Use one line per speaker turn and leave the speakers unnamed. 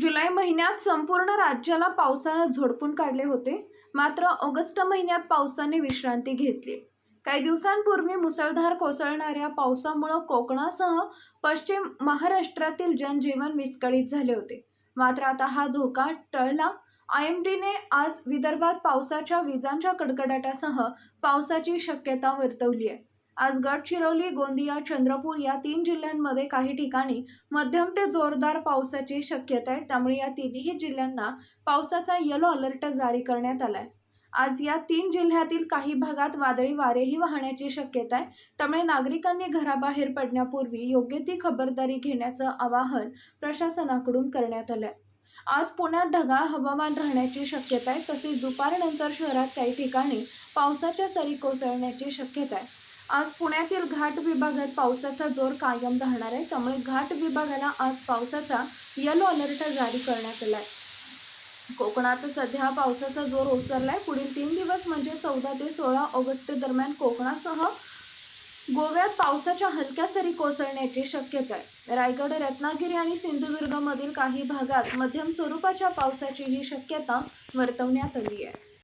जुलै महिन्यात संपूर्ण राज्याला पावसानं झोडपून काढले होते. मात्र ऑगस्ट महिन्यात पावसाने विश्रांती घेतली. काही दिवसांपूर्वी मुसळधार कोसळणाऱ्या पावसामुळं कोकणासह पश्चिम महाराष्ट्रातील जनजीवन विस्कळीत झाले होते. मात्र आता हा धोका टळला. आय एम डीने आज विदर्भात पावसाच्या विजांच्या कडकडाटासह पावसाची शक्यता वर्तवली आहे. आज गडचिरोली गोंदिया चंद्रपूर या तीन जिल्ह्यांमध्ये काही ठिकाणी मध्यम ते जोरदार पावसाची शक्यता आहे. त्यामुळे या तिन्ही जिल्ह्यांना पावसाचा येलो अलर्ट जारी करण्यात आला आहे आज या तीन जिल्ह्यातील काही भागात वादळी वारेही वाहण्याची शक्यता आहे. त्यामुळे नागरिकांनी घराबाहेर पडण्यापूर्वी योग्य ती खबरदारी घेण्याचं आवाहन प्रशासनाकडून करण्यात आलं आहे आज पुण्यात ढगाळ हवामान राहण्याची शक्यता आहे. तसेच दुपारनंतर शहरात काही ठिकाणी पावसाच्या सरी कोसळण्याची शक्यता आहे. आज पुण्यातील घाट विभागात पावसाचा जोर कायम राहणार आहे. त्यामुळे घाट विभागाला आज पावसाचा येलो अलर्ट जारी करण्यात आला आहे कोकणात सध्या पावसाचा जोर ओसरलाय. पुढील तीन दिवस म्हणजे चौदा ते सोळा ऑगस्ट दरम्यान कोकणासह गोव्यात पावसाच्या हलक्या सरी कोसळण्याची शक्यता आहे. रायगड रत्नागिरी आणि सिंधुदुर्गमधील काही भागात मध्यम स्वरूपाच्या पावसाचीही शक्यता वर्तवण्यात आली आहे.